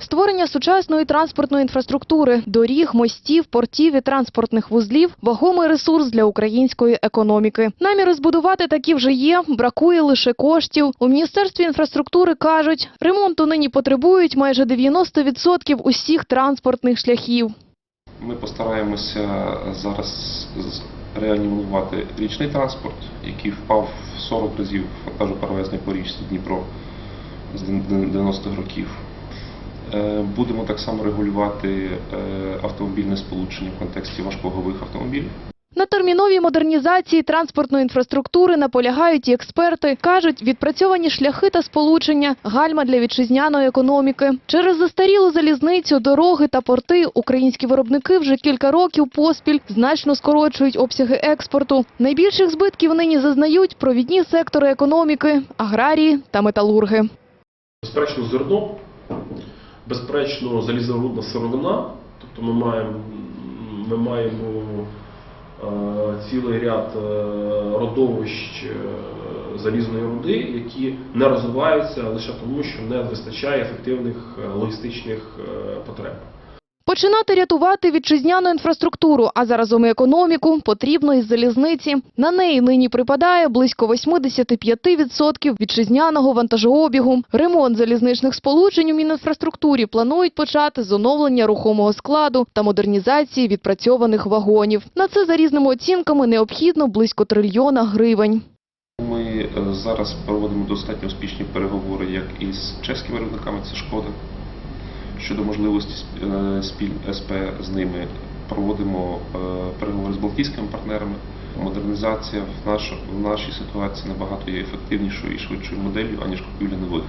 Створення сучасної транспортної інфраструктури, доріг, мостів, портів і транспортних вузлів – вагомий ресурс для української економіки. Наміри збудувати такі вже є, бракує лише коштів. У Міністерстві інфраструктури кажуть, ремонту нині потребують майже 90% усіх транспортних шляхів. Ми постараємося зараз реанімувати річний транспорт, який впав в 40 разів вантажоперевезення по річці Дніпро з 90-х років. Е, Будемо так само регулювати е, автомобільне сполучення в контексті важкових автомобілів. На терміновій модернізації транспортної інфраструктури наполягають і експерти. Кажуть, відпрацьовані шляхи та сполучення – гальма для вітчизняної економіки. Через застарілу залізницю, дороги та порти українські виробники вже кілька років поспіль значно скорочують обсяги експорту. Найбільших збитків нині зазнають провідні сектори економіки – аграрії та металурги. Безперечно, зерно, безперечно, залізорудна сировина. Тобто ми маємо, ми маємо е, цілий ряд е, родовищ е, залізної руди, які не розвиваються лише тому, що не вистачає ефективних логістичних потреб. Починати рятувати вітчизняну інфраструктуру, а заразом і економіку, потрібно із залізниці. На неї нині припадає близько 85% вітчизняного вантажообігу. Ремонт залізничних сполучень у Мінінфраструктурі планують почати з оновлення рухомого складу та модернізації відпрацьованих вагонів. На це за різними оцінками необхідно близько трильйона гривень. Ми е, зараз проводимо достатньо успішні переговори як із чеськими виробниками, це шкода. Щодо можливості е, спіль СП з ними проводимо е, переговори з балтійськими партнерами. Модернізація в нашій ситуації набагато є ефективнішою і швидшою моделлю, аніж купівля нових.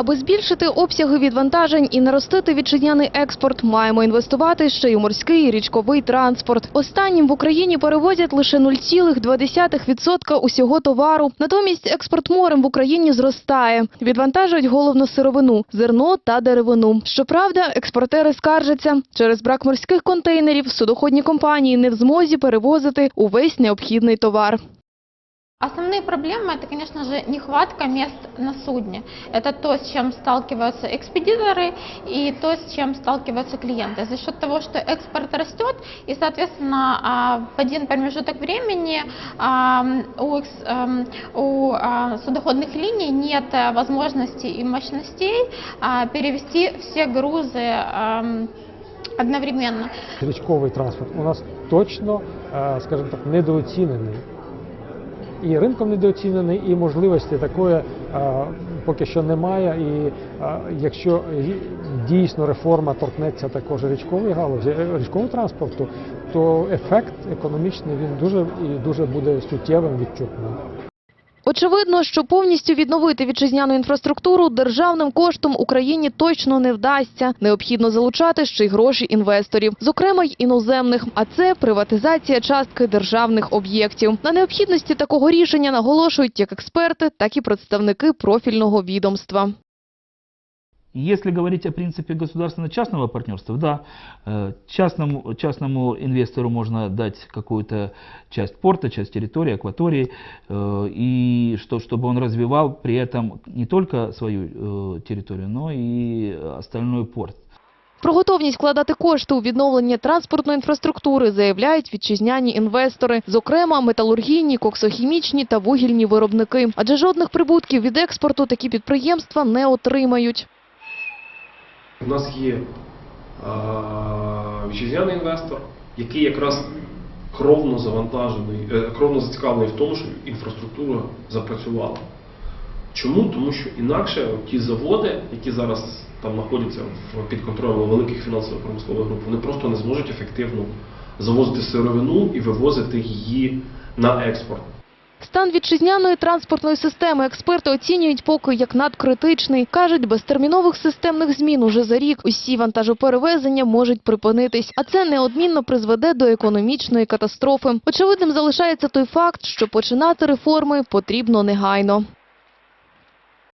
Аби збільшити обсяги відвантажень і наростити вітчизняний експорт, маємо інвестувати ще й у морський і річковий транспорт. Останнім в Україні перевозять лише 0,2% усього товару. Натомість експорт морем в Україні зростає. Відвантажують головну сировину – зерно та деревину. Щоправда, експортери скаржаться. Через брак морських контейнерів судоходні компанії не в змозі перевозити увесь необхідний товар. Основные проблемы это, конечно же, нехватка мест на судне. Это то, с чем сталкиваются экспедиторы и то, с чем сталкиваются клиенты. За счет того, что экспорт растет и, соответственно, а, в один промежуток времени а, у, экс- ам, у а, судоходных линий нет а, возможности и мощностей а, перевести все грузы ам, одновременно. річковий транспорт у нас точно, е, скажімо так, недооцінений. І ринком недооцінений, і можливості такої е, поки що немає. І е, якщо дійсно реформа торкнеться також річкової галузі, е, річкового транспорту, то ефект економічний він дуже і дуже буде суттєвим відчутним. Очевидно, що повністю відновити вітчизняну інфраструктуру державним коштом Україні точно не вдасться. Необхідно залучати ще й гроші інвесторів, зокрема й іноземних. А це приватизація частки державних об'єктів. На необхідності такого рішення наголошують як експерти, так і представники профільного відомства. Если говорить о принципе государственно-частного партнерства, да, э, частному, частному инвестору можно дать какую-то часть порта, часть территории, акватории, э, и что, чтобы он развивал при этом не только свою э, территорию, но и остальной порт. Про готовність вкладати кошти у відновлення транспортної інфраструктури заявляють вітчизняні інвестори, зокрема металургійні, коксохімічні та вугільні виробники. Адже жодних прибутків від експорту такі підприємства не отримають. У нас є е, вітчизняний інвестор, який якраз кровно завантажений, е, кровно зацікавлений в тому, щоб інфраструктура запрацювала. Чому? Тому що інакше ті заводи, які зараз там знаходяться під контролем великих фінансово-промислових груп, вони просто не зможуть ефективно завозити сировину і вивозити її на експорт. Стан вітчизняної транспортної системи експерти оцінюють поки як надкритичний. Кажуть, без термінових системних змін уже за рік усі вантажоперевезення можуть припинитись, а це неодмінно призведе до економічної катастрофи. Очевидним залишається той факт, що починати реформи потрібно негайно.